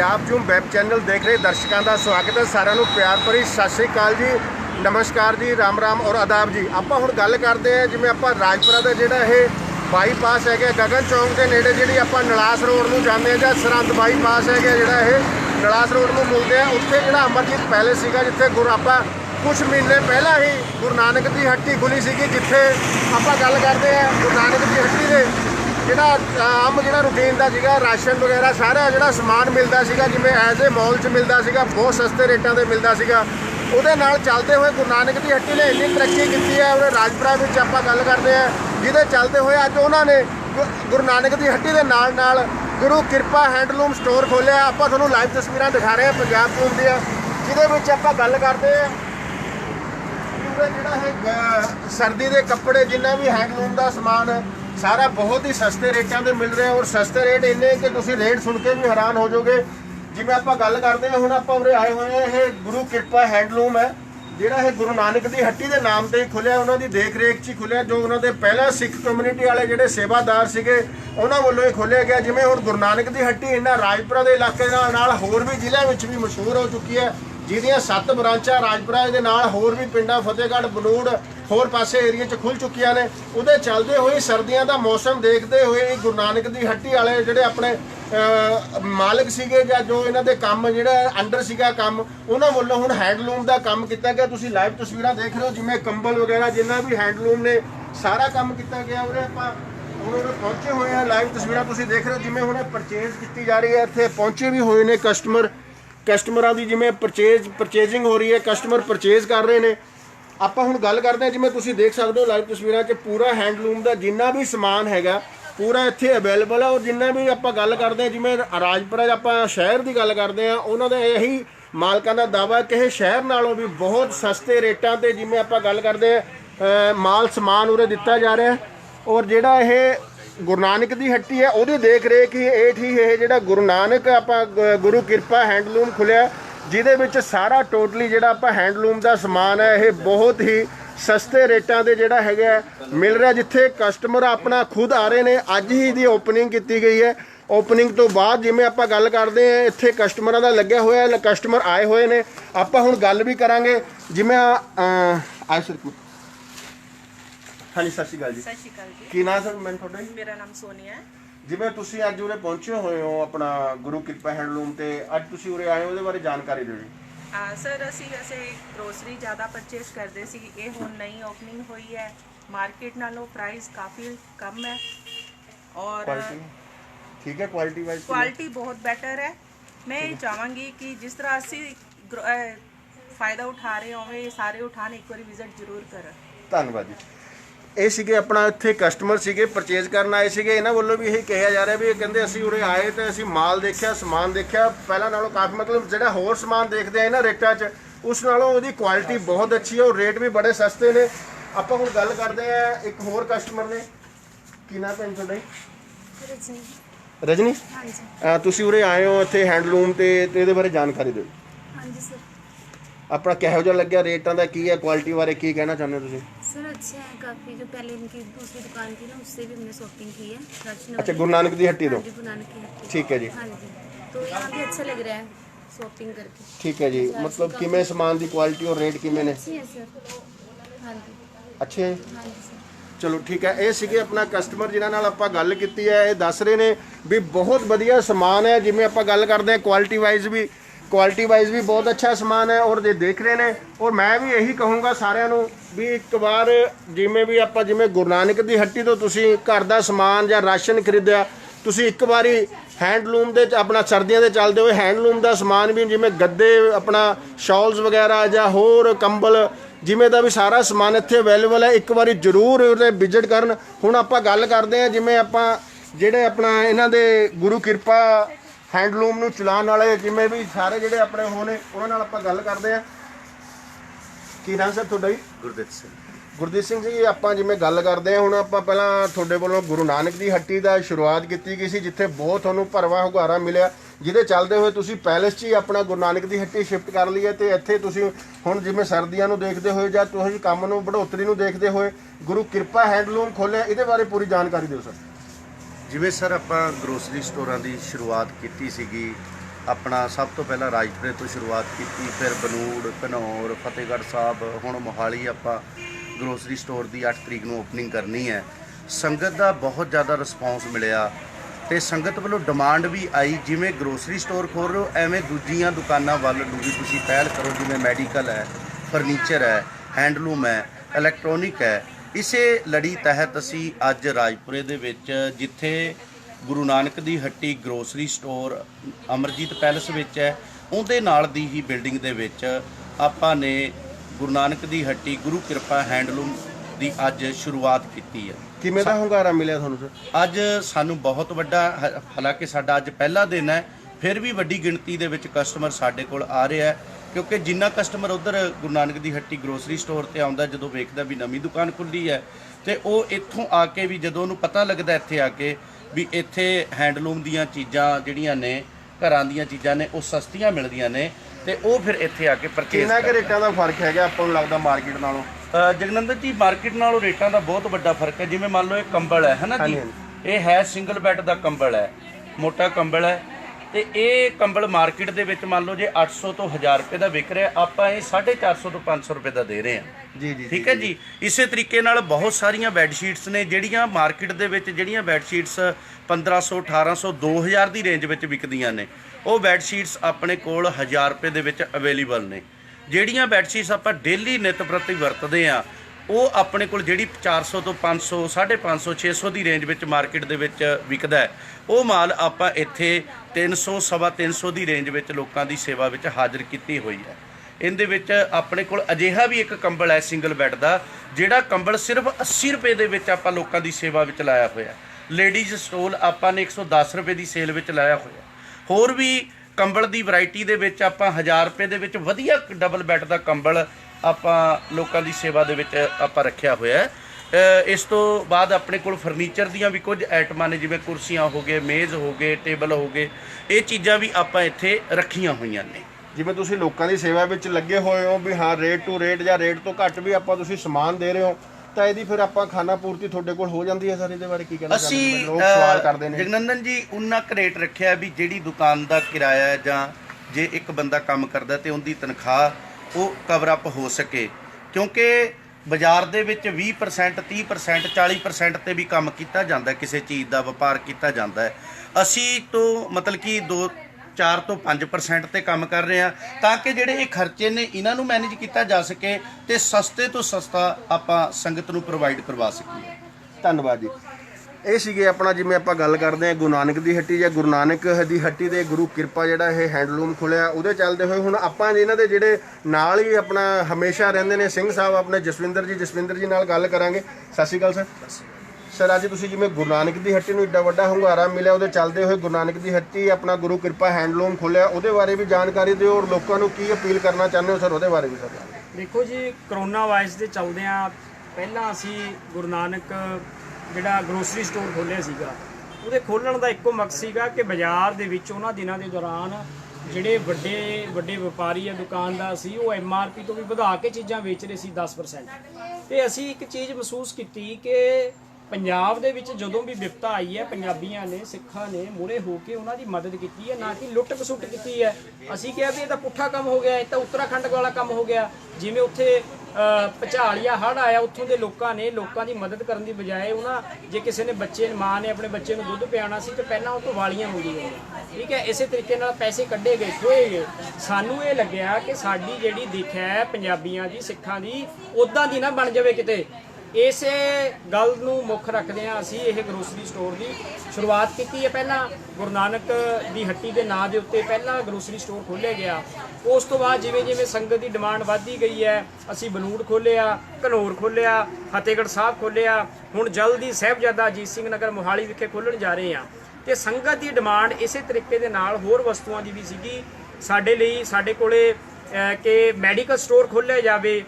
Punjab Zoom web channel ਦੇਖ ਰਹੇ ਦਰਸ਼ਕਾਂ ਦਾ ਸਵਾਗਤ ਹੈ। ਸਾਰਿਆਂ ਨੂੰ ਪਿਆਰ ਭਰੀ ਸਤਿ ਸ਼੍ਰੀ ਅਕਾਲ ਜੀ। ਨਮਸਕਾਰ ਜੀ, ਰਾਮ ਰਾਮ ਔਰ ਆਦਾਬ ਜੀ। ਆਪਾਂ ਹੁਣ ਗੱਲ ਕਰਦੇ ਹਾਂ ਜਿਵੇਂ ਆਪਾਂ ਰਾਜਪੁਰਾ ਦਾ ਜਿਹੜਾ ਇਹ ਬਾਈਪਾਸ ਹੈਗਾ, ਗਗਨ ਚੌਂਕ ਦੇ ਨੇੜੇ ਜਿਹੜੀ ਆਪਾਂ ਨਲਾਸ ਰੋਡ ਨੂੰ ਜਾਂਦੇ ਹਾਂ ਜਾਂ ਸਰਹੰਦ ਬਾਈਪਾਸ ਹੈਗਾ ਜਿਹੜਾ ਇਹ, ਨਲਾਸ ਰੋਡ ਨੂੰ ਮਿਲਦੇ ਆ ਉੱਥੇ ਜਿਹੜਾ ਅਮਰਜੀਤ ਪੈਲੇਸ ਸੀਗਾ, ਜਿੱਥੇ ਗੁਰੂ ਆਪਾਂ ਕੁਝ ਮਹੀਨੇ ਪਹਿਲਾਂ ਹੀ ਗੁਰੂ ਨਾਨਕ ਦੀ ਹੱਟੀ ਖੁੱਲੀ ਸੀਗੀ, ਜਿੱਥੇ ਆਪਾਂ ਗੱਲ ਕਰਦੇ ਹਾਂ ਗੁਰੂ ਨਾਨਕ ਦੀ ਹੱਟੀ ਦੇ ਜਿਹੜਾ ਆਮ ਜਿਹੜਾ ਰੂਟੀਨ ਦਾ ਸੀਗਾ, ਰਾਸ਼ਨ ਵਗੈਰਾ, ਸਾਰਾ ਜਿਹੜਾ ਸਮਾਨ ਮਿਲਦਾ ਸੀਗਾ, ਜਿਵੇਂ ਐਜ਼ ਏ ਮਾਲ 'ਚ ਮਿਲਦਾ ਸੀਗਾ, ਬਹੁਤ ਸਸਤੇ ਰੇਟਾਂ ਤੇ ਮਿਲਦਾ ਸੀਗਾ। ਉਹਦੇ ਨਾਲ ਚੱਲਦੇ ਹੋਏ ਗੁਰੂ ਨਾਨਕ ਦੀ ਹੱਟੀ ਨੇ ਇੰਨੀ ਤਰੱਕੀ ਕੀਤੀ ਹੈ, ਉਹਦੇ ਰਾਜਪੁਰਾ ਵਿੱਚ ਆਪਾਂ ਗੱਲ ਕਰਦੇ ਆ ਜਿਹਦੇ ਚੱਲਦੇ ਹੋਏ ਅੱਜ ਉਹਨਾਂ ਨੇ ਗੁ- ਗੁਰੂ ਨਾਨਕ ਦੀ ਹੱਟੀ ਦੇ ਨਾਲ ਨਾਲ ਗੁਰੂ ਕਿਰਪਾ ਹੈਂਡਲੂਮ ਸਟੋਰ ਖੋਲ੍ਹਿਆ। ਆਪਾਂ ਤੁਹਾਨੂੰ ਲਾਈਵ ਤਸਵੀਰਾਂ ਦਿਖਾ ਰਹੇ ਹਾਂ, ਪੰਜਾਬ ਤੋਂ ਦੀਆਂ ਜਿਹਦੇ ਵਿੱਚ ਆਪਾਂ ਗੱਲ ਕਰਦੇ ਆ ਪੂਰਾ ਜਿਹੜਾ ਹੈ ਸਰਦੀ ਦੇ ਕੱਪੜੇ, ਜਿੰਨਾ ਵੀ ਹੈਂਡਲੂਮ ਦਾ ਸਮਾਨ ਸਾਰਾ ਬਹੁਤ ਹੀ ਸਸਤੇ ਰੇਟਾਂ ਤੇ ਮਿਲ ਰਿਹਾ ਔਰ ਸਸਤੇ ਰੇਟ ਇੰਨੇ ਕਿ ਤੁਸੀਂ ਰੇਟ ਸੁਣ ਕੇ ਵੀ ਹੈਰਾਨ ਹੋ ਜਾਓਗੇ। ਜਿਵੇਂ ਆਪਾਂ ਗੱਲ ਕਰਦੇ ਹਾਂ, ਹੁਣ ਆਪਾਂ ਉਰੇ ਆਏ ਹੋਏ ਹਾਂ, ਇਹ ਗੁਰੂ ਕਿਰਪਾ ਹੈਂਡਲੂਮ ਹੈ, ਜਿਹੜਾ ਇਹ ਗੁਰੂ ਨਾਨਕ ਦੀ ਹੱਟੀ ਦੇ ਨਾਮ ਤੇ ਹੀ ਖੁੱਲਿਆ, ਉਹਨਾਂ ਦੀ ਦੇਖ ਰੇਖ 'ਚ ਹੀ ਖੁੱਲਿਆ, ਜੋ ਉਹਨਾਂ ਦੇ ਪਹਿਲਾਂ ਸਿੱਖ ਕਮਿਊਨਿਟੀ ਵਾਲੇ ਜਿਹੜੇ ਸੇਵਾਦਾਰ ਸੀਗੇ, ਉਹਨਾਂ ਵੱਲੋਂ ਹੀ ਖੋਲ੍ਹਿਆ ਗਿਆ। ਜਿਵੇਂ ਹੁਣ ਗੁਰੂ ਨਾਨਕ ਦੀ ਹੱਟੀ ਇਹਨਾਂ ਰਾਜਪੁਰਾ ਦੇ ਇਲਾਕੇ ਨਾਲ ਨਾਲ ਹੋਰ ਵੀ ਜ਼ਿਲ੍ਹਿਆਂ ਵਿੱਚ ਵੀ ਮਸ਼ਹੂਰ ਹੋ ਚੁੱਕੀ ਹੈ, ਜਿਹਦੀਆਂ ਸੱਤ ਬ੍ਰਾਂਚਾਂ ਰਾਜਪੁਰਾ ਦੇ ਨਾਲ, ਹੋਰ ਵੀ ਪਿੰਡਾਂ ਫਤਿਹਗੜ੍ਹ, ਬਨੂੜ ਹੋਰ ਪਾਸੇ ਏਰੀਆ 'ਚ ਖੁੱਲ ਚੁੱਕੀਆਂ ਨੇ। ਉਹਦੇ ਚੱਲਦੇ ਹੋਏ ਸਰਦੀਆਂ ਦਾ ਮੌਸਮ ਦੇਖਦੇ ਹੋਏ ਗੁਰੂ ਨਾਨਕ ਦੀ ਹੱਟੀ ਵਾਲੇ ਜਿਹੜੇ ਆਪਣੇ ਮਾਲਕ ਸੀਗੇ ਜਾਂ ਜੋ ਇਹਨਾਂ ਦੇ ਕੰਮ ਜਿਹੜਾ ਅੰਡਰ ਸੀਗਾ ਕੰਮ, ਉਹਨਾਂ ਵੱਲੋਂ ਹੁਣ ਹੈਂਡਲੂਮ ਦਾ ਕੰਮ ਕੀਤਾ ਗਿਆ। ਤੁਸੀਂ ਲਾਈਵ ਤਸਵੀਰਾਂ ਦੇਖ ਰਹੇ ਹੋ, ਜਿਵੇਂ ਕੰਬਲ ਵਗੈਰਾ ਜਿੰਨਾ ਵੀ ਹੈਂਡਲੂਮ ਨੇ, ਸਾਰਾ ਕੰਮ ਕੀਤਾ ਗਿਆ। ਉਹਦੇ ਆਪਾਂ ਹੁਣ ਉਹ ਪਹੁੰਚੇ ਹੋਏ ਆ ਲਾਈਵ ਤਸਵੀਰਾਂ ਤੁਸੀਂ ਦੇਖ ਰਹੇ ਹੋ, ਜਿਵੇਂ ਹੁਣ ਪਰਚੇਜ਼ ਕੀਤੀ ਜਾ ਰਹੀ ਹੈ। ਇੱਥੇ ਪਹੁੰਚੇ ਵੀ ਹੋਏ ਨੇ ਕਸਟਮਰ ਕਸਟਮਰਾਂ ਦੀ ਜਿਵੇਂ ਪਰਚੇਜ਼ ਪਰਚੇਜ਼ਿੰਗ ਹੋ ਰਹੀ ਹੈ। ਕਸਟਮਰ ਪਰਚੇਜ਼ ਕਰ ਰਹੇ ਨੇ। ਆਪਾਂ ਹੁਣ ਗੱਲ ਕਰਦੇ ਹਾਂ, ਜਿਵੇਂ ਤੁਸੀਂ ਦੇਖ ਸਕਦੇ ਹੋ ਲਾਈਵ ਤਸਵੀਰਾਂ 'ਚ ਪੂਰਾ ਹੈਂਡਲੂਮ ਦਾ ਜਿੰਨਾ ਵੀ ਸਮਾਨ ਹੈਗਾ, ਪੂਰਾ ਇੱਥੇ ਅਵੇਲੇਬਲ ਹੈ ਔਰ ਜਿੰਨਾ ਵੀ ਆਪਾਂ ਗੱਲ ਕਰਦੇ ਹਾਂ, ਜਿਵੇਂ ਰਾਜਪੁਰਾ 'ਚ ਆਪਾਂ ਸ਼ਹਿਰ ਦੀ ਗੱਲ ਕਰਦੇ ਹਾਂ, ਉਹਨਾਂ ਦਾ ਇਹੀ ਮਾਲਕਾਂ ਦਾ ਦਾਵਾ ਕਿ ਇਹ ਸ਼ਹਿਰ ਨਾਲੋਂ ਵੀ ਬਹੁਤ ਸਸਤੇ ਰੇਟਾਂ ਤੇ ਜਿਵੇਂ ਆਪਾਂ ਗੱਲ ਕਰਦੇ ਹਾਂ ਮਾਲ ਸਮਾਨ ਉਰੇ ਦਿੱਤਾ ਜਾ ਰਿਹਾ ਔਰ ਜਿਹੜਾ ਇਹ ਗੁਰੂ ਨਾਨਕ ਦੀ ਹੱਟੀ ਹੈ, ਉਹਦੀ ਦੇਖ ਰੇਖ ਹੀ ਇਹ ਹੀ ਇਹ ਜਿਹੜਾ ਗੁਰੂ ਨਾਨਕ ਆਪਾਂ ਗੁਰੂ ਕਿਰਪਾ ਹੈਂਡਲੂਮ ਖੁੱਲਿਆ ਜਿਹਦੇ ਵਿੱਚ ਸਾਰਾ ਟੋਟਲੀ ਜਿਹੜਾ ਆਪਾਂ ਹੈਂਡਲੂਮ ਦਾ ਸਮਾਨ ਹੈ ਇਹ ਬਹੁਤ ਹੀ ਸਸਤੇ ਰੇਟਾਂ ਦੇ ਜਿਹੜਾ ਹੈਗਾ ਮਿਲ ਰਿਹਾ ਜਿੱਥੇ ਕਸਟਮਰ ਆਪਣਾ ਖੁਦ ਆ ਰਹੇ ਨੇ। ਅੱਜ ਹੀ ਦੀ ਓਪਨਿੰਗ ਕੀਤੀ ਗਈ ਹੈ। ਓਪਨਿੰਗ ਤੋਂ ਬਾਅਦ ਜਿਵੇਂ ਆਪਾਂ ਗੱਲ ਕਰਦੇ ਹਾਂ ਇੱਥੇ ਕਸਟਮਰਾਂ ਦਾ ਲੱਗਿਆ ਹੋਇਆ ਹੈ ਕਸਟਮਰ ਆਏ ਹੋਏ ਨੇ। ਆਪਾਂ ਹੁਣ ਗੱਲ ਵੀ ਕਰਾਂਗੇ। ਜਿਵੇਂ ਆਇ ਸਰ ਹਾਂਜੀ ਸਤਿ ਸ਼੍ਰੀ ਅਕਾਲ ਜੀ। ਸਤਿ ਸ਼੍ਰੀ ਅਕਾਲ ਜੀ। ਕੀ ਨਾਮ ਸਰ? ਮੈਂ ਤੁਹਾਡਾ? ਮੇਰਾ ਨਾਮ ਸੋਨੀਆ ਹੈ। ਜਿਵੇਂ ਤੁਸੀਂ ਅੱਜ ਉਰੇ ਪਹੁੰਚੇ ਹੋਏ ਹੋ ਆਪਣਾ ਗੁਰੂ ਕਿਰਪਾ ਹੈਂਡਲੂਮ ਤੇ ਅੱਜ ਤੁਸੀਂ ਉਰੇ ਆਏ ਹੋ ਉਹਦੇ ਬਾਰੇ ਜਾਣਕਾਰੀ ਦਿਓ ਜੀ। ਆ ਸਰ ਅਸੀਂ ਵੈਸੇ ਗਰੋਸਰੀ ਜ਼ਿਆਦਾ ਪਰਚੇਸ ਕਰਦੇ ਸੀ ਇਹ ਹੁਣ ਨਈ ਓਪਨਿੰਗ ਹੋਈ ਹੈ। ਮਾਰਕੀਟ ਨਾਲੋਂ ਪ੍ਰਾਈਸ ਕਾਫੀ ਕਮ ਹੈ। ਔਰ ਕੁਆਲਿਟੀ ਠੀਕ ਹੈ ਕੁਆਲਿਟੀ ਵਾਈਜ਼ ਕੁਆਲਿਟੀ ਬਹੁਤ ਬੈਟਰ ਹੈ। ਮੈਂ ਇਹ ਚਾਹਾਂਗੀ ਕਿ ਜਿਸ ਤਰ੍ਹਾਂ ਅਸੀਂ ਗਰੋ- ਅਹ, ਫਾਇਦਾ ਉਠਾ ਰਹੇ ਹਾਂ ਉਵੇਂ ਇਹ ਸਾਰੇ ਉਠਾਣ ਇੱਕ ਵਾਰੀ ਵਿਜ਼ਿਟ ਜ਼ਰੂਰ ਕਰਨ। ਧੰਨਵਾਦ ਜੀ। ਇਹ ਸੀਗੇ ਆਪਣਾ ਇੱਥੇ ਕਸਟਮਰ ਸੀਗੇ ਪਰਚੇਜ਼ ਕਰਨ ਆਏ ਸੀਗੇ। ਇਹਨਾਂ ਵੱਲੋਂ ਵੀ ਇਹ ਕਿਹਾ ਜਾ ਰਿਹਾ ਵੀ ਇਹ ਕਹਿੰਦੇ ਅਸੀਂ ਉਰੇ ਆਏ ਤੇ ਅਸੀਂ ਮਾਲ ਦੇਖਿਆ ਸਮਾਨ ਦੇਖਿਆ। ਪਹਿਲਾਂ ਨਾਲੋਂ ਕਾਫੀ ਮਤਲਬ ਜਿਹੜਾ ਹੋਰ ਸਮਾਨ ਦੇਖਦੇ ਆ ਇਹਨਾਂ ਰੇਟਾਂ 'ਚ ਉਸ ਨਾਲੋਂ ਉਹਦੀ ਕੁਆਲਿਟੀ ਬਹੁਤ ਅੱਛੀ ਹੈ ਔਰ ਰੇਟ ਵੀ ਬੜੇ ਸਸਤੇ ਨੇ। ਆਪਾਂ ਹੁਣ ਗੱਲ ਕਰਦੇ ਆ ਇੱਕ ਹੋਰ ਕਸਟਮਰ ਨੇ ਕੀ ਨਾਮ ਹੈ ਤੁਹਾਡਾ ਜੀ? ਰਜਨੀ। ਰਜਨੀ? ਹਾਂਜੀ। ਤੁਸੀਂ ਉਰੇ ਆਏ ਹੋ ਇੱਥੇ ਹੈਂਡਲੂਮ ਤੇ ਇਹਦੇ ਬਾਰੇ ਜਾਣਕਾਰੀ ਦਿਓ। ਹਾਂਜੀ सर ਆਪਣਾ ਕਿਹੋ ਜਿਹਾ ਲੱਗਿਆ ਰੇਟਾਂ ਦਾ ਕੀ ਹੈ ਕੁਆਲਿਟੀ ਬਾਰੇ ਕੀ ਕਹਿਣਾ ਚਾਹੁੰਦੇ ਹੋ ਤੁਸੀਂ? सर अच्छे हैं काफ़ी जो पहले इनकी दूसरी दुकान थी ना उससे भी हमने शॉपिंग की है राजनगर अच्छा गुरु नानक दी हट्टी हाँ तो जी गुरु नानक की हट्टी ठीक है जी हाँ जी तो यहाँ भी अच्छा लग रहा है शॉपिंग करके ਠੀਕ ਹੈ ਜੀ ਮਤਲਬ ਕਿਵੇਂ ਸਮਾਨ ਦੀ ਕੁਆਲਿਟੀ ਔਰ ਰੇਟ ਕਿਵੇਂ ਨੇ अच्छी है सर हाँ जी ਅੱਛੇ ਹੈ हाँ जी सर ਚਲੋ ਠੀਕ ਹੈ ਇਹ ਸੀਗੇ ਆਪਣਾ ਕਸਟਮਰ ਜਿਨ੍ਹਾਂ ਨਾਲ ਆਪਾਂ ਗੱਲ ਕੀਤੀ ਹੈ ਇਹ ਦੱਸ ਰਹੇ ਨੇ ਵੀ ਬਹੁਤ ਵਧੀਆ ਸਮਾਨ ਹੈ ਜਿਵੇਂ ਆਪਾਂ ਗੱਲ ਕਰਦੇ ਹਾਂ ਕੁਆਲਿਟੀ ਵਾਈਜ਼ ਵੀ ਕੁਆਲਿਟੀ ਵਾਈਜ਼ ਵੀ ਬਹੁਤ ਅੱਛਾ ਸਮਾਨ ਹੈ ਔਰ ਜੇ ਦੇਖ ਰਹੇ ਨੇ, ਔਰ ਮੈਂ ਵੀ ਇਹੀ ਕਹੂੰਗਾ ਸਾਰਿਆਂ ਨੂੰ ਵੀ ਇੱਕ ਵਾਰ ਜਿਵੇਂ ਵੀ ਆਪਾਂ ਜਿਵੇਂ ਗੁਰੂ ਨਾਨਕ ਦੀ ਹੱਟੀ ਤੋਂ ਤੁਸੀਂ ਘਰ ਦਾ ਸਮਾਨ ਜਾਂ ਰਾਸ਼ਨ ਖਰੀਦਿਆ, ਤੁਸੀਂ ਇੱਕ ਵਾਰੀ ਹੈਂਡਲੂਮ ਦੇ ਆਪਣਾ ਸਰਦੀਆਂ ਦੇ ਚੱਲਦੇ ਹੋਏ ਹੈਂਡਲੂਮ ਦਾ ਸਮਾਨ ਵੀ ਜਿਵੇਂ ਗੱਦੇ, ਆਪਣਾ ਸ਼ਾਲਸ ਵਗੈਰਾ ਜਾਂ ਹੋਰ ਕੰਬਲ, ਜਿਵੇਂ ਦਾ ਵੀ ਸਾਰਾ ਸਮਾਨ ਇੱਥੇ ਅਵੇਲੇਬਲ ਹੈ, ਇੱਕ ਵਾਰੀ ਜ਼ਰੂਰ ਉਹਦੇ ਵਿਜ਼ਿਟ ਕਰਨ। ਹੁਣ ਆਪਾਂ ਗੱਲ ਕਰਦੇ ਹਾਂ ਜਿਵੇਂ ਆਪਾਂ ਜਿਹੜੇ ਆਪਣਾ ਇਹਨਾਂ ਦੇ ਗੁਰੂ ਕਿਰਪਾ ਹੈਂਡਲੂਮ ਨੂੰ ਚਲਾਉਣ ਵਾਲੇ ਜਿਵੇਂ ਵੀ ਸਾਰੇ ਜਿਹੜੇ ਆਪਣੇ ਹੋਣੇ ਉਹਨਾਂ ਨਾਲ ਆਪਾਂ ਗੱਲ ਕਰਦੇ ਹਾਂ। ਕੀ ਨਾਮ ਸਰ ਤੁਹਾਡਾ ਜੀ? ਗੁਰਦਿੱਤ ਸਿੰਘ। ਗੁਰਦੀਪ ਸਿੰਘ ਜੀ ਆਪਾਂ ਜਿਵੇਂ ਗੱਲ ਕਰਦੇ ਹਾਂ ਹੁਣ ਆਪਾਂ ਪਹਿਲਾਂ ਤੁਹਾਡੇ ਵੱਲੋਂ ਗੁਰੂ ਨਾਨਕ ਦੀ ਹੱਟੀ ਦਾ ਸ਼ੁਰੂਆਤ ਕੀਤੀ ਗਈ ਸੀ ਜਿੱਥੇ ਬਹੁਤ ਤੁਹਾਨੂੰ ਭਰਵਾ ਹੁਗਾਰਾ ਮਿਲਿਆ ਜਿਹਦੇ ਚੱਲਦੇ ਹੋਏ ਤੁਸੀਂ ਪੈਲੇਸ 'ਚ ਹੀ ਆਪਣਾ ਗੁਰੂ ਨਾਨਕ ਦੀ ਹੱਟੀ ਸ਼ਿਫਟ ਕਰ ਲਈ ਹੈ ਤੇ ਇੱਥੇ ਤੁਸੀਂ ਹੁਣ ਜਿਵੇਂ ਸਰਦੀਆਂ ਨੂੰ ਦੇਖਦੇ ਹੋਏ ਜਾਂ ਤੁਸੀਂ ਕੰਮ ਨੂੰ ਬੜੋਤਰੀ ਨੂੰ ਦੇਖਦੇ ਹੋਏ ਗੁਰੂ ਕਿਰਪਾ ਹੈਂਡਲੂਮ ਖੋਲ੍ਹਿਆ ਇਹਦੇ ਬਾਰੇ ਪੂਰੀ ਜਾਣਕਾਰੀ ਦਿਓ ਸਰ। ਜਿਵੇਂ ਸਰ ਆਪਾਂ ਗਰੋਸਰੀ ਸਟੋਰਾਂ ਦੀ ਸ਼ੁਰੂਆਤ ਕੀਤੀ ਸੀਗੀ, ਆਪਣਾ ਸਭ ਤੋਂ ਪਹਿਲਾਂ ਰਾਜਪੁਰੇ ਤੋਂ ਸ਼ੁਰੂਆਤ ਕੀਤੀ, ਫਿਰ ਬਨੂੜ, ਘਨੌਰ, ਫਤਿਹਗੜ੍ਹ ਸਾਹਿਬ, ਹੁਣ ਮੋਹਾਲੀ ਆਪਾਂ ਗਰੋਸਰੀ ਸਟੋਰ ਦੀ 8 ਤਰੀਕ ਨੂੰ ਓਪਨਿੰਗ ਕਰਨੀ ਹੈ। ਸੰਗਤ ਦਾ ਬਹੁਤ ਜ਼ਿਆਦਾ ਰਿਸਪਾਂਸ ਮਿਲਿਆ ਤੇ ਸੰਗਤ ਵੱਲੋਂ ਡਿਮਾਂਡ ਵੀ ਆਈ, ਜਿਵੇਂ ਗਰੋਸਰੀ ਸਟੋਰ ਖੋਲ ਰਹੇ ਹੋ ਐਵੇਂ ਦੂਜੀਆਂ ਦੁਕਾਨਾਂ ਵੱਲ ਨੂੰ ਵੀ ਤੁਸੀਂ ਪਹਿਲ ਕਰੋ, ਜਿਵੇਂ ਮੈਡੀਕਲ ਹੈ ਫਰਨੀਚਰ ਹੈ ਹੈਂਡਲੂਮ ਹੈ ਇਲੈਕਟ੍ਰੋਨਿਕ ਹੈ। ਇਸੇ ਲੜੀ ਤਹਿਤ ਅਸੀਂ ਅੱਜ ਰਾਜਪੁਰੇ ਦੇ ਵਿੱਚ ਜਿੱਥੇ ਗੁਰੂ ਨਾਨਕ ਦੀ ਹੱਟੀ ਗਰੋਸਰੀ ਸਟੋਰ ਅਮਰਜੀਤ ਪੈਲਸ ਵਿੱਚ ਹੈ ਉਹਦੇ ਨਾਲ ਦੀ ਹੀ ਬਿਲਡਿੰਗ ਦੇ ਵਿੱਚ ਆਪਾਂ ਨੇ ਗੁਰੂ ਨਾਨਕ ਦੀ ਹੱਟੀ ਗੁਰੂ ਕਿਰਪਾ ਹੈਂਡਲੂਮ ਦੀ ਅੱਜ ਸ਼ੁਰੂਆਤ ਕੀਤੀ ਹੈ। ਕਿਵੇਂ ਦਾ ਹੁੰਗਾਰਾ ਮਿਲਿਆ ਤੁਹਾਨੂੰ ਸਰ? ਅੱਜ ਸਾਨੂੰ ਬਹੁਤ ਵੱਡਾ ਹਾਲਾਂਕਿ ਸਾਡਾ ਅੱਜ ਪਹਿਲਾ ਦਿਨ ਹੈ ਫਿਰ ਵੀ ਵੱਡੀ ਗਿਣਤੀ ਦੇ ਵਿੱਚ ਕਸਟਮਰ ਸਾਡੇ ਕੋਲ ਆ ਰਿਹਾ ਹੈ ਕਿਉਂਕਿ ਜਿੰਨਾ ਕਸਟਮਰ ਉਧਰ ਗੁਰੂ ਨਾਨਕ ਦੀ ਹੱਟੀ ਗਰੋਸਰੀ ਸਟੋਰ ਤੇ ਆਉਂਦਾ ਜਦੋਂ ਵੇਖਦਾ ਵੀ ਨਵੀਂ ਦੁਕਾਨ ਖੁੱਲੀ ਹੈ ਤੇ ਉਹ ਇੱਥੋਂ ਆ ਕੇ ਵੀ ਜਦੋਂ ਉਹਨੂੰ ਪਤਾ ਲੱਗਦਾ ਇੱਥੇ ਆ ਕੇ ਵੀ ਇੱਥੇ ਹੈਂਡਲੂਮ ਦੀਆਂ ਚੀਜ਼ਾਂ ਜਿਹੜੀਆਂ ਨੇ ਘਰਾਂ ਦੀਆਂ ਚੀਜ਼ਾਂ ਨੇ ਉਹ ਸਸਤੀਆਂ ਮਿਲਦੀਆਂ ਨੇ ਤੇ ਉਹ ਫਿਰ ਇੱਥੇ ਆ ਕੇ ਪਰਚੇਸ ਕਿੰਨਾ ਕੁ ਰੇਟਾਂ ਦਾ ਫ਼ਰਕ ਹੈਗਾ ਆਪਾਂ ਨੂੰ ਲੱਗਦਾ ਮਾਰਕੀਟ ਨਾਲੋਂ? ਅ, ਜਗਨੰਦਨ ਜੀ ਮਾਰਕੀਟ ਨਾਲੋਂ ਰੇਟਾਂ ਦਾ ਬਹੁਤ ਵੱਡਾ ਫ਼ਰਕ ਹੈ ਜਿਵੇਂ ਮੰਨ ਲਓ ਇਹ ਕੰਬਲ ਹੈ ਹਨਾ ਜੀ? ਇਹ ਹੈ ਸਿੰਗਲ ਬੈੱਡ ਦਾ ਕੰਬਲ ਹੈ ਮੋਟਾ ਕੰਬਲ ਹੈ ਤੇ ਇਹ ਕੰਬਲ ਮਾਰਕੀਟ ਦੇ ਵਿੱਚ ਮੰਨ ਲਓ ਜੇ 800 ਤੋਂ 1000 ਰੁਪਏ ਦਾ ਵਿਕ ਰਿਹਾ ਆਪਾਂ ਇਹ 450 ਤੋਂ 500 ਰੁਪਏ ਦਾ ਦੇ ਰਹੇ ਹਾਂ। ਜੀ ਜੀ ਠੀਕ ਹੈ ਜੀ ਇਸੇ ਤਰੀਕੇ ਨਾਲ ਬਹੁਤ ਸਾਰੀਆਂ ਬੈੱਡ ਸ਼ੀਟਸ ਨੇ ਜਿਹੜੀਆਂ ਮਾਰਕੀਟ ਦੇ ਵਿੱਚ ਜਿਹੜੀਆਂ ਬੈੱਡ ਸ਼ੀਟਸ 1500 1800 2000 ਦੀ ਰੇਂਜ ਵਿੱਚ ਵਿਕਦੀਆਂ ਨੇ ਉਹ ਬੈੱਡ ਸ਼ੀਟਸ ਆਪਣੇ ਕੋਲ 1000 ਰੁਪਏ ਦੇ ਵਿੱਚ ਅਵੇਲੇਬਲ ਨੇ। ਜਿਹੜੀਆਂ ਬੈੱਡ ਸ਼ੀਟਸ ਆਪਾਂ ਡੇਲੀ ਨਿਤ ਪ੍ਰਤੀ ਵਰਤਦੇ ਆ ਉਹ ਆਪਣੇ ਕੋਲ ਜਿਹੜੀ 400 ਤੋਂ 500 550 600 ਦੀ ਰੇਂਜ ਵਿੱਚ ਮਾਰਕੀਟ ਦੇ ਵਿੱਚ ਵਿਕਦਾ ਹੈ, ਉਹ ਮਾਲ ਆਪਾਂ ਇੱਥੇ 300 ਸਵਾ 300 ਦੀ ਰੇਂਜ ਵਿੱਚ ਲੋਕਾਂ ਦੀ ਸੇਵਾ ਵਿੱਚ ਹਾਜ਼ਰ ਕੀਤੀ ਹੋਈ ਹੈ। ਇਹਦੇ ਵਿੱਚ ਆਪਣੇ ਕੋਲ ਅਜਿਹਾ ਵੀ ਇੱਕ ਕੰਬਲ ਹੈ ਸਿੰਗਲ ਬੈੱਡ ਦਾ, ਜਿਹੜਾ ਕੰਬਲ ਸਿਰਫ 80 ਰੁਪਏ ਦੇ ਵਿੱਚ ਆਪਾਂ ਲੋਕਾਂ ਦੀ ਸੇਵਾ ਵਿੱਚ ਲਾਇਆ ਹੋਇਆ ਲੇਡੀਜ਼ ਸਟੋਲ ਆਪਾਂ ਨੇ 110 ਰੁਪਏ ਦੀ ਸੇਲ ਵਿੱਚ ਲਾਇਆ ਹੋਇਆ ਹੋਰ ਵੀ ਕੰਬਲ ਦੀ ਵੈਰਾਈਟੀ ਦੇ ਵਿੱਚ ਆਪਾਂ 1000 ਰੁਪਏ ਦੇ ਵਿੱਚ ਵਧੀਆ ਡਬਲ ਬੈੱਡ ਦਾ ਕੰਬਲ ਆਪਾਂ ਲੋਕਾਂ ਦੀ ਸੇਵਾ ਦੇ ਵਿੱਚ ਆਪਾਂ ਰੱਖਿਆ ਹੋਇਆ ਇਸ ਤੋਂ ਬਾਅਦ ਆਪਣੇ ਕੋਲ ਫਰਨੀਚਰ ਦੀਆਂ ਵੀ ਕੁਝ ਆਈਟਮਾਂ ਨੇ ਜਿਵੇਂ ਕੁਰਸੀਆਂ ਹੋ ਗਏ ਮੇਜ਼ ਹੋ ਗਏ ਟੇਬਲ ਹੋ ਗਏ। ਇਹ ਚੀਜ਼ਾਂ ਵੀ ਆਪਾਂ ਇੱਥੇ ਰੱਖੀਆਂ ਹੋਈਆਂ ਨੇ। ਜਿਵੇਂ ਤੁਸੀਂ ਲੋਕਾਂ ਦੀ ਸੇਵਾ ਵਿੱਚ ਲੱਗੇ ਹੋਏ ਹੋ ਵੀ ਹਾਂ ਰੇਟ ਟੂ ਰੇਟ ਜਾਂ ਰੇਟ ਤੋਂ ਘੱਟ ਵੀ ਆਪਾਂ ਤੁਸੀਂ ਸਮਾਨ ਦੇ ਰਹੇ ਹੋ ਤਾਂ ਇਹਦੀ ਫਿਰ ਆਪਾਂ ਖਾਣਾ ਪੂਰਤੀ ਤੁਹਾਡੇ ਕੋਲ ਹੋ ਜਾਂਦੀ ਹੈ ਸਰ ਇਹਦੇ ਬਾਰੇ ਕੀ ਕਹਿਣਾ ਚਾਹੁੰਦੇ ਹੋ? ਲੋਕ ਸਵਾਲ ਕਰਦੇ ਨੇ। ਜਗਨੰਦਨ ਜੀ ਉਨਾ ਕੁ ਰੇਟ ਰੱਖਿਆ ਵੀ ਜਿਹੜੀ ਦੁਕਾਨ ਦਾ ਕਿਰਾਇਆ ਜਾਂ ਜੇ ਇੱਕ ਬੰਦਾ ਕੰਮ ਕਰਦਾ ਤੇ ਉਹਦੀ ਤਨਖਾਹ ਉਹ ਕਵਰ ਅਪ ਹੋ ਸਕੇ। ਕਿਉਂਕਿ ਬਾਜ਼ਾਰ ਦੇ ਵਿੱਚ 20% 30% 40% ਤੇ ਵੀ ਕੰਮ ਕੀਤਾ ਜਾਂਦਾ ਕਿਸੇ ਚੀਜ਼ ਦਾ ਵਪਾਰ ਕੀਤਾ ਜਾਂਦਾ ਹੈ। ਅਸੀਂ ਤੋਂ ਮਤਲਬ ਕਿ ਦੋ 4 ਤੋਂ 5% ਤੇ ਕੰਮ ਕਰ ਰਹੇ ਹਾਂ, ਤਾਂ ਕਿ ਜਿਹੜੇ ਇਹ ਖਰਚੇ ਨੇ, ਇਹਨਾਂ ਨੂੰ ਮੈਨੇਜ ਕੀਤਾ ਜਾ ਸਕੇ ਤੇ ਸਸਤੇ ਤੋਂ ਸਸਤਾ ਆਪਾਂ ਸੰਗਤ ਨੂੰ ਪ੍ਰੋਵਾਈਡ ਕਰਵਾ ਸਕੀਏ। ਧੰਨਵਾਦ ਜੀ। ਇਹ ਸੀਗੇ ਆਪਣਾ ਜਿਵੇਂ ਆਪਾਂ ਗੱਲ ਕਰਦੇ ਹਾਂ ਗੁਰੂ ਨਾਨਕ ਦੀ ਹੱਟੀ ਜਾਂ ਗੁਰੂ ਨਾਨਕ ਦੀ ਹੱਟੀ ਦੇ ਗੁਰੂ ਕਿਰਪਾ ਜਿਹੜਾ ਇਹ ਹੈਂਡਲੂਮ ਖੁੱਲਿਆ, ਉਹਦੇ ਚੱਲਦੇ ਹੋਏ ਹੁਣ ਆਪਾਂ ਇਹਨਾਂ ਦੇ ਜਿਹੜੇ ਨਾਲ ਹੀ ਆਪਣਾ ਹਮੇਸ਼ਾ ਰਹਿੰਦੇ ਨੇ ਸਿੰਘ ਸਾਹਿਬ, ਆਪਣੇ ਜਸਵਿੰਦਰ ਜੀ ਜਸਵਿੰਦਰ ਜੀ ਨਾਲ ਗੱਲ ਕਰਾਂਗੇ। ਸਤਿ ਸ਼੍ਰੀ ਅਕਾਲ, ਸਰ। ਸਰ, ਅੱਜ ਤੁਸੀਂ ਜਿਵੇਂ ਗੁਰੂ ਨਾਨਕ ਦੀ ਹੱਟੀ ਨੂੰ ਇੱਡਾ ਵੱਡਾ ਹੁੰਗਾਰਾ ਮਿਲਿਆ, ਉਹਦੇ ਚੱਲਦੇ ਹੋਏ ਗੁਰੂ ਨਾਨਕ ਦੀ ਹੱਟੀ, ਆਪਣਾ ਗੁਰੂ ਕਿਰਪਾ ਹੈਂਡਲੂਮ ਖੋਲਿਆ, ਉਹਦੇ ਬਾਰੇ ਵੀ ਜਾਣਕਾਰੀ ਦਿਓ ਔਰ ਲੋਕਾਂ ਨੂੰ ਕੀ ਅਪੀਲ ਕਰਨਾ ਚਾਹੁੰਦੇ ਹੋ, ਸਰ, ਉਹਦੇ ਬਾਰੇ ਵੀ, ਸਰ? ਦੇਖੋ ਜੀ, ਕਰੋਨਾ ਵਾਇਰਸ ਦੇ ਚੱਲਦਿਆਂ ਪਹਿਲਾਂ ਅਸੀਂ ਗੁਰੂ ਨਾਨਕ ਜਿਹੜਾ ਗਰੋਸਰੀ ਸਟੋਰ ਖੋਲ੍ਹਿਆ ਸੀਗਾ, ਉਹਦੇ ਖੋਲਣ ਦਾ ਇੱਕੋ ਮਕਸਦ ਸੀਗਾ ਕਿ ਬਾਜ਼ਾਰ ਦੇ ਵਿੱਚ ਉਹਨਾਂ ਦਿਨਾਂ ਦੇ ਦੌਰਾਨ ਜਿਹੜੇ ਵੱਡੇ ਵੱਡੇ ਵਪਾਰੀ ਆ, ਦੁਕਾਨਦਾਰ ਸੀ, ਉਹ ਐਮਆਰਪੀ ਤੋਂ ਵੀ ਵਧਾ ਕੇ ਚੀਜ਼ਾਂ ਵੇਚ ਰਹੇ ਸੀ 10% ਤੇ ਅਸੀਂ ਇੱਕ ਚੀਜ਼ ਮਹਿਸੂਸ ਕੀਤੀ ਕਿ ਪੰਜਾਬ ਦੇ ਵਿੱਚ ਜਦੋਂ ਵੀ ਵਿਪਤਾ ਆਈ ਹੈ, ਪੰਜਾਬੀਆਂ ਨੇ, ਸਿੱਖਾਂ ਨੇ ਮੂਹਰੇ ਹੋ ਕੇ ਉਹਨਾਂ ਦੀ ਮਦਦ ਕੀਤੀ ਹੈ, ਨਾ ਕਿ ਲੁੱਟ ਖਸੁੱਟ ਕੀਤੀ ਹੈ। ਅਸੀਂ ਕਿਹਾ ਵੀ ਇਹ ਤਾਂ ਪੁੱਠਾ ਕੰਮ ਹੋ ਗਿਆ, ਇਹ ਤਾਂ ਉੱਤਰਾਖੰਡ ਵਾਲਾ ਕੰਮ ਹੋ ਗਿਆ। ਜਿਵੇਂ ਉੱਥੇ ਅਹ, ਹੜ ਆਇਆ ਉੱਥੋਂ ਦੇ ਲੋਕਾਂ ਨੇ ਲੋਕਾਂ ਦੀ ਮਦਦ ਕਰਨ ਦੀ ਬਜਾਏ ਉਹਨਾਂ ਜੇ ਕਿਸੇ ਨੇ ਬੱਚੇ ਮਾਂ ਨੇ ਆਪਣੇ ਬੱਚੇ ਨੂੰ ਦੁੱਧ ਪਿਆਣਾ ਸੀ ਤੇ ਪਹਿਲਾਂ ਉਹ ਤੋਂ ਵਾਲੀਆਂ ਮੰਗੀਆਂ ਠੀਕ ਹੈ ਇਸੇ ਤਰੀਕੇ ਨਾਲ ਪੈਸੇ ਕੱਢੇ ਗਏ ਖੋਏ ਗਏ। ਸਾਨੂੰ ਇਹ ਲੱਗਿਆ ਕਿ ਸਾਡੀ ਜਿਹੜੀ ਦਿੱਖ ਹੈ ਪੰਜਾਬੀਆਂ ਦੀ ਸਿੱਖਾਂ ਦੀ ਉਦਾਂ ਦੀ ਨਾ ਬਣ ਜਾਵੇ ਕਿਤੇ। ਇਸੇ ਗੱਲ ਨੂੰ ਮੁੱਖ ਰੱਖਦੇ ਹਾਂ ਅਸੀਂ ਇਹ ਗਰੋਸਰੀ ਸਟੋਰ ਦੀ। ਸ਼ੁਰੂਆਤ ਕੀਤੀ ਹੈ ਪਹਿਲਾਂ ਗੁਰੂ ਨਾਨਕ ਦੀ ਹੱਟੀ ਦੇ ਨਾਂ ਦੇ ਉੱਤੇ ਪਹਿਲਾ ਗਰੋਸਰੀ ਸਟੋਰ ਖੋਲ੍ਹਿਆ ਗਿਆ। ਉਸ ਤੋਂ ਬਾਅਦ ਜਿਵੇਂ ਜਿਵੇਂ ਸੰਗਤ ਦੀ ਡਿਮਾਂਡ ਵਧਦੀ ਗਈ ਹੈ, ਅਸੀਂ ਬਨੂੜ ਖੋਲ੍ਹਿਆ, ਘਨੌਰ ਖੋਲ੍ਹਿਆ, ਫਤਿਹਗੜ੍ਹ ਸਾਹਿਬ ਖੋਲ੍ਹਿਆ। ਹੁਣ ਜਲਦੀ ਸਾਹਿਬਜ਼ਾਦਾ ਅਜੀਤ ਸਿੰਘ ਨਗਰ ਮੋਹਾਲੀ ਵਿਖੇ ਖੋਲ੍ਹਣ ਜਾ ਰਹੇ ਹਾਂ। ਤੇ ਸੰਗਤ ਦੀ ਡਿਮਾਂਡ ਇਸੇ ਤਰੀਕੇ ਦੇ ਨਾਲ ਹੋਰ ਵਸਤੂਆਂ ਦੀ ਵੀ ਸੀਗੀ। ਸਾਡੇ ਲਈ, ਸਾਡੇ ਕੋਲੇ ਕਿ ਮੈਡੀਕਲ ਸਟੋਰ ਖੋਲ੍ਹਿਆ ਜਾਵੇ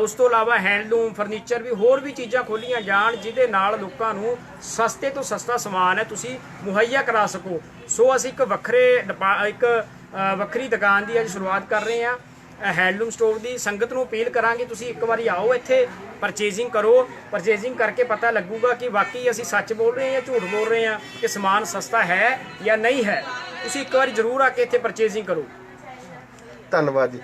ਉਸ ਤੋਂ ਇਲਾਵਾ ਹੈਂਡਲੂਮ, ਫਰਨੀਚਰ ਵੀ ਹੋਰ ਵੀ ਚੀਜ਼ਾਂ ਖੋਲੀਆਂ ਜਾਣ ਜਿਹਦੇ ਨਾਲ ਲੋਕਾਂ ਨੂੰ ਸਸਤੇ ਤੋਂ ਸਸਤਾ ਸਮਾਨ ਹੈ, ਤੁਸੀਂ ਮੁਹੱਈਆ ਕਰਾ ਸਕੋ। ਸੋ ਅਸੀਂ ਇੱਕ ਵੱਖਰੇ ਡਿਪਾ- ਇੱਕ ਵੱਖਰੀ ਦੁਕਾਨ ਦੀ ਅੱਜ ਸ਼ੁਰੂਆਤ ਕਰ ਰਹੇ ਹਾਂ। ਹੈਂਡਲੂਮ ਸਟੋਰ ਦੀ ਸੰਗਤ ਨੂੰ ਅਪੀਲ ਕਰਾਂਗੇ, ਤੁਸੀਂ ਇੱਕ ਵਾਰੀ ਆਓ ਇੱਥੇ ਪਰਚੇਜ਼ਿੰਗ ਕਰੋ। ਪਰਚੇਜ਼ਿੰਗ ਕਰਕੇ ਪਤਾ ਲੱਗੂਗਾ ਕਿ ਵਾਕਈ ਅਸੀਂ ਸੱਚ ਬੋਲ ਰਹੇ ਹਾਂ ਜਾਂ ਝੂਠ ਬੋਲ ਰਹੇ ਹਾਂ ਕਿ ਸਮਾਨ ਸਸਤਾ ਹੈ ਜਾਂ ਨਹੀਂ ਹੈ। ਤੁਸੀਂ ਇੱਕ ਵਾਰੀ ਜ਼ਰੂਰ ਆ ਕੇ ਇੱਥੇ ਪਰਚੇਸਿੰਗ ਕਰੋ। ਧੰਨਵਾਦ ਜੀ।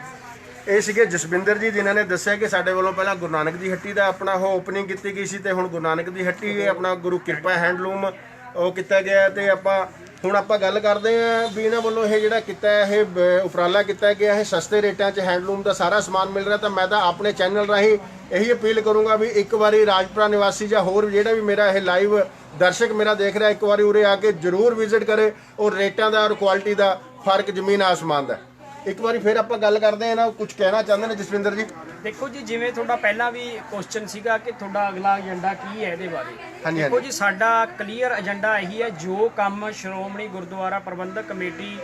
ਇਹ ਸੀਗੇ ਜਸਵਿੰਦਰ ਜੀ ਜਿਨ੍ਹਾਂ ਨੇ ਦੱਸਿਆ ਕਿ ਸਾਡੇ ਵੱਲੋਂ ਪਹਿਲਾਂ ਗੁਰੂ ਨਾਨਕ ਦੀ ਹੱਟੀ ਦਾ ਆਪਣਾ ਉਹ ਓਪਨਿੰਗ ਕੀਤੀ ਗਈ ਸੀ ਤੇ ਹੁਣ ਗੁਰੂ ਨਾਨਕ ਦੀ ਹੱਟੀ ਇਹ ਆਪਣਾ ਗੁਰੂ ਕਿਰਪਾ ਹੈਂਡਲੂਮ ਉਹ ਕੀਤਾ ਗਿਆ ਹੈ ਤੇ ਆਪਾਂ ਹੁਣ ਆਪਾਂ ਗੱਲ ਕਰਦੇ ਆਂ ਵੀ ਇਹਨਾਂ ਵੱਲੋਂ ਇਹ ਜਿਹੜਾ ਕੀਤਾ ਹੈ, ਇਹ ਉਪਰਾਲਾ ਕੀਤਾ ਗਿਆ ਇਹ ਸਸਤੇ ਰੇਟਾਂ 'ਚ ਹੈਂਡਲੂਮ ਦਾ ਸਾਰਾ ਸਮਾਨ ਮਿਲ ਰਿਹਾ ਤਾਂ ਮੈਂ ਤਾਂ ਆਪਣੇ ਚੈਨਲ ਰਾਹੀਂ ਇਹੀ ਅਪੀਲ ਕਰੂੰਗਾ ਵੀ ਇੱਕ ਵਾਰੀ ਰਾਜਪੁਰਾ ਨਿਵਾਸੀ ਜਾਂ ਹੋਰ ਜਿਹੜਾ ਵੀ ਮੇਰਾ ਇਹ ਲਾਈਵ ਦਰਸ਼ਕ ਮੇਰਾ ਦੇਖ ਰਿਹਾ ਇੱਕ ਵਾਰੀ ਉਰੇ ਆ ਕੇ ਜਰੂਰ ਵਿਜ਼ਿਟ ਕਰੇ ਔਰ ਰੇਟਾਂ ਦਾ ਔਰ ਕੁਆਲਿਟੀ ਦਾ ਫ਼ਰਕ ਜ਼ਮੀਨ ਆਸਮਾਨ ਦਾ ਇੱਕ ਵਾਰੀ ਫਿਰ ਆਪਾਂ ਗੱਲ ਕਰਦੇ ਹਾਂ ਨਾ ਕੁਝ ਕਹਿਣਾ ਚਾਹੁੰਦੇ ਨੇ ਜਸਵਿੰਦਰ ਜੀ। ਦੇਖੋ ਜੀ ਜਿਵੇਂ ਤੁਹਾਡਾ ਪਹਿਲਾਂ ਵੀ ਕੁਐਸਚਨ ਸੀਗਾ ਕਿ ਤੁਹਾਡਾ ਅਗਲਾ ਏਜੰਡਾ ਕੀ ਹੈ ਇਹਦੇ ਬਾਰੇ। ਦੇਖੋ। ਜੀ ਸਾਡਾ ਕਲੀਅਰ ਏਜੰਡਾ ਇਹੀ ਹੈ ਜੋ ਕੰਮ ਸ਼੍ਰੋਮਣੀ ਗੁਰਦੁਆਰਾ ਪ੍ਰਬੰਧਕ ਕਮੇਟੀ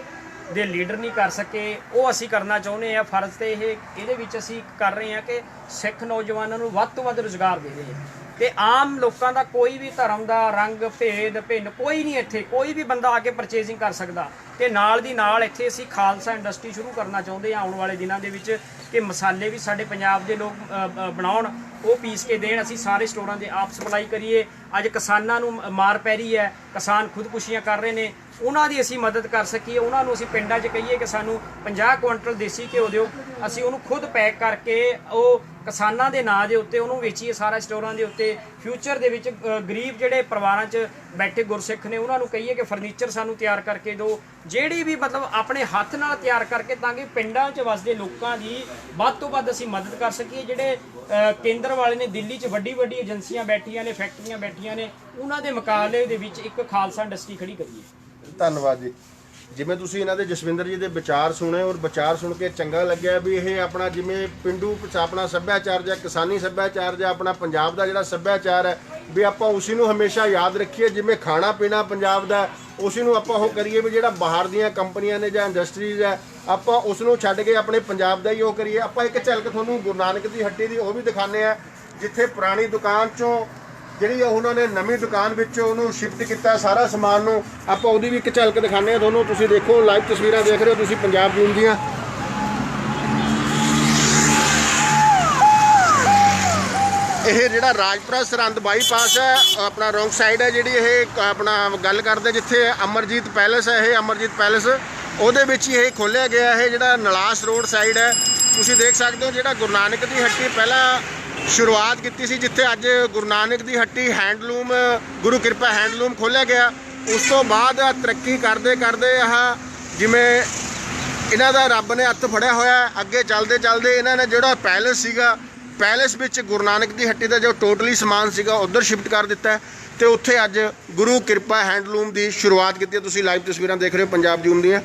ਦੇ ਲੀਡਰ ਨਹੀਂ ਕਰ ਸਕੇ ਉਹ ਅਸੀਂ ਕਰਨਾ ਚਾਹੁੰਦੇ ਆ ਫਰਜ਼ ਤੇ ਇਹ ਇਹਦੇ ਵਿੱਚ ਅਸੀਂ ਕਰ ਰਹੇ ਹਾਂ ਕਿ ਸਿੱਖ ਨੌਜਵਾਨਾਂ ਨੂੰ ਵੱਧ ਤੋਂ ਵੱਧ ਰੁਜ਼ਗਾਰ ਦੇ ਰਹੇ ਤੇ ਆਮ ਲੋਕਾਂ ਦਾ ਕੋਈ ਵੀ ਧਰਮ ਦਾ ਰੰਗ, ਭੇਦ, ਭਿੰਨ ਕੋਈ ਨਹੀਂ ਇੱਥੇ। ਕੋਈ ਵੀ ਬੰਦਾ ਆ ਕੇ ਪਰਚੇਸਿੰਗ ਕਰ ਸਕਦਾ। ਤੇ ਨਾਲ ਦੀ ਨਾਲ ਇੱਥੇ ਅਸੀਂ ਖਾਲਸਾ ਇੰਡਸਟਰੀ ਸ਼ੁਰੂ ਕਰਨਾ ਚਾਹੁੰਦੇ ਹਾਂ ਆਉਣ ਵਾਲੇ ਦਿਨਾਂ ਦੇ ਵਿੱਚ ਕਿ ਮਸਾਲੇ ਵੀ ਸਾਡੇ ਪੰਜਾਬ ਦੇ ਲੋਕ ਬਣਾਉਣ। ਉਹ ਪੀਸ ਕੇ ਦੇਣ, ਅਸੀਂ ਸਾਰੇ ਸਟੋਰਾਂ ਦੇ ਆਪ ਸਪਲਾਈ ਕਰੀਏ। ਅੱਜ ਕਿਸਾਨਾਂ ਨੂੰ ਮਾਰ ਪੈ ਰਹੀ ਹੈ। ਕਿਸਾਨ ਖੁਦਕੁਸ਼ੀਆਂ ਕਰ ਰਹੇ ਨੇ। ਉਹਨਾਂ ਦੀ ਅਸੀਂ ਮਦਦ ਕਰ ਸਕੀਏ, ਉਹਨਾਂ ਨੂੰ ਅਸੀਂ ਪਿੰਡਾਂ 'ਚ ਕਹੀਏ ਕਿ ਸਾਨੂੰ 50 ਕੁਇੰਟਲ ਦੇਸੀ ਘਿਓ ਦਿਓ। ਅਸੀਂ ਉਹਨੂੰ ਖੁਦ ਪੈਕ ਕਰਕੇ ਉਹ ਕਿਸਾਨਾਂ ਦੇ ਨਾਂ ਦੇ ਉੱਤੇ ਉਹਨੂੰ ਵੇਚੀਏ ਸਾਰਾ ਸਟੋਰਾਂ ਦੇ ਉੱਤੇ। ਫਿਊਚਰ ਦੇ ਵਿੱਚ ਗਰੀਬ ਜਿਹੜੇ ਪਰਿਵਾਰਾਂ 'ਚ ਬੈਠੇ ਗੁਰਸਿੱਖ ਨੇ, ਉਹਨਾਂ ਨੂੰ ਕਹੀਏ ਕਿ ਫਰਨੀਚਰ ਸਾਨੂੰ ਤਿਆਰ ਕਰਕੇ ਦਿਓ। ਜਿਹੜੀ ਵੀ ਮਤਲਬ ਆਪਣੇ ਹੱਥ ਨਾਲ ਤਿਆਰ ਕਰਕੇ ਤਾਂ ਕਿ ਪਿੰਡਾਂ 'ਚ ਵਸਦੇ ਲੋਕਾਂ ਦੀ ਵੱਧ ਤੋਂ ਵੱਧ ਅਸੀਂ ਮਦਦ ਕਰ ਸਕੀਏ। ਜਿਹੜੇ ਕੇਂਦਰ ਵਾਲੇ ਨੇ ਦਿੱਲੀ 'ਚ ਵੱਡੀ ਵੱਡੀ ਏਜੰਸੀਆਂ ਬੈਠੀਆਂ ਨੇ, ਫੈਕਟਰੀਆਂ ਬੈਠੀਆਂ ਨੇ, ਉਹਨਾਂ ਦੇ ਮੁਕਾਬਲੇ ਦੇ ਵਿੱਚ ਇੱਕ ਖਾਲਸਾ ਇੰਡਸਟਰੀ ਖੜੀ ਕਰੀਏ। ਧੰਨਵਾਦ ਜੀ। ਜਿਵੇਂ ਤੁਸੀਂ ਇਹਨਾਂ ਦੇ ਜਸਵਿੰਦਰ ਜੀ ਦੇ ਵਿਚਾਰ ਸੁਣੇ ਔਰ ਵਿਚਾਰ ਸੁਣ ਕੇ ਚੰਗਾ ਲੱਗਿਆ ਵੀ ਇਹ ਆਪਣਾ ਜਿਵੇਂ ਪਿੰਡੂ ਆਪਣਾ ਸੱਭਿਆਚਾਰ ਜਾਂ ਕਿਸਾਨੀ ਸੱਭਿਆਚਾਰ ਜਾਂ ਆਪਣਾ ਪੰਜਾਬ ਦਾ ਜਿਹੜਾ ਸੱਭਿਆਚਾਰ ਹੈ ਵੀ ਆਪਾਂ ਉਸੇ ਨੂੰ ਹਮੇਸ਼ਾ ਯਾਦ ਰੱਖੀਏ ਜਿਵੇਂ ਖਾਣਾ ਪੀਣਾ ਪੰਜਾਬ ਦਾ ਹੈ, ਉਸੇ ਨੂੰ ਆਪਾਂ ਉਹ ਕਰੀਏ ਵੀ ਜਿਹੜਾ ਬਾਹਰ ਦੀਆਂ ਕੰਪਨੀਆਂ ਨੇ ਜਾਂ ਇੰਡਸਟਰੀਜ਼ ਹੈ ਆਪਾਂ ਉਸ ਨੂੰ ਛੱਡ ਕੇ ਆਪਣੇ ਪੰਜਾਬ ਦਾ ਹੀ ਉਹ ਕਰੀਏ। ਆਪਾਂ ਇੱਕ ਝਲਕ ਤੁਹਾਨੂੰ ਗੁਰੂ ਨਾਨਕ ਦੀ ਹੱਟੀ ਦੀ ਉਹ ਵੀ ਦਿਖਾਣੇ ਆ ਜਿੱਥੇ ਪੁਰਾਣੀ ਦੁਕਾਨ ਚੋਂ ਜਿਹੜੀ ਉਹ ਉਹਨਾਂ ਨੇ ਨਵੀਂ ਦੁਕਾਨ ਵਿੱਚ ਉਹਨੂੰ ਸ਼ਿਫਟ ਕੀਤਾ, ਸਾਰਾ ਸਮਾਨ ਨੂੰ। ਆਪਾਂ ਉਹਦੀ ਵੀ ਇੱਕ ਝਲਕ ਦਿਖਾਣੇ ਆ ਤੁਹਾਨੂੰ। ਤੁਸੀਂ ਦੇਖੋ ਲਾਈਵ ਤਸਵੀਰਾਂ ਦੇਖ ਰਹੇ ਹੋ ਤੁਸੀਂ ਪੰਜਾਬ ਜੂਮ ਦੀਆਂ। ਇਹ ਜਿਹੜਾ ਰਾਜਪੁਰਾ ਸਰਹੰਦ ਬਾਈਪਾਸ ਹੈ, ਆਪਣਾ ਰੋਂਗ ਸਾਈਡ ਹੈ ਜਿਹੜੀ ਇਹ ਆਪਣਾ ਗੱਲ ਕਰਦੇ ਜਿੱਥੇ ਅਮਰਜੀਤ ਪੈਲੇਸ ਹੈ, ਇਹ ਅਮਰਜੀਤ ਪੈਲੇਸ ਉਹਦੇ ਵਿੱਚ ਹੀ ਇਹ ਖੋਲਿਆ ਗਿਆ ਹੈ, ਜਿਹੜਾ ਨਲਾਸ ਰੋਡ ਸਾਈਡ ਹੈ। ਤੁਸੀਂ ਦੇਖ ਸਕਦੇ ਹੋ ਜਿਹੜਾ ਗੁਰੂ ਨਾਨਕ ਦੀ ਹੱਟੀ ਪਹਿਲਾਂ ਸ਼ੁਰੂਆਤ ਕੀਤੀ ਸੀ ਜਿੱਥੇ ਅੱਜ ਗੁਰੂ ਨਾਨਕ ਦੀ ਹੱਟੀ ਹੈਂਡਲੂਮ, ਗੁਰੂ ਕਿਰਪਾ ਹੈਂਡਲੂਮ ਖੋਲਿਆ ਗਿਆ। ਉਸ ਤੋਂ ਬਾਅਦ ਤਰੱਕੀ ਕਰਦੇ ਕਰਦੇ ਆਹ ਜਿਵੇਂ ਇਹਨਾਂ ਦਾ ਰੱਬ ਨੇ ਹੱਥ ਫੜਿਆ ਹੋਇਆ, ਅੱਗੇ ਚੱਲਦੇ ਚੱਲਦੇ ਇਹਨਾਂ ਨੇ ਜਿਹੜਾ ਪੈਲੇਸ ਸੀਗਾ, ਪੈਲੇਸ ਵਿੱਚ ਗੁਰੂ ਨਾਨਕ ਦੀ ਹੱਟੀ ਦਾ ਜੋ ਟੋਟਲੀ ਸਮਾਨ ਸੀਗਾ ਉਧਰ ਸ਼ਿਫਟ ਕਰ ਦਿੱਤਾ ਹੈ ਤੇ ਉੱਥੇ ਅੱਜ ਗੁਰੂ ਕਿਰਪਾ ਹੈਂਡਲੂਮ ਦੀ ਸ਼ੁਰੂਆਤ ਕੀਤੀ ਹੈ। ਤੁਸੀਂ ਲਾਈਵ ਤਸਵੀਰਾਂ ਦੇਖ ਰਹੇ ਹੋ ਪੰਜਾਬ ਜੂਮ ਦੀਆਂ।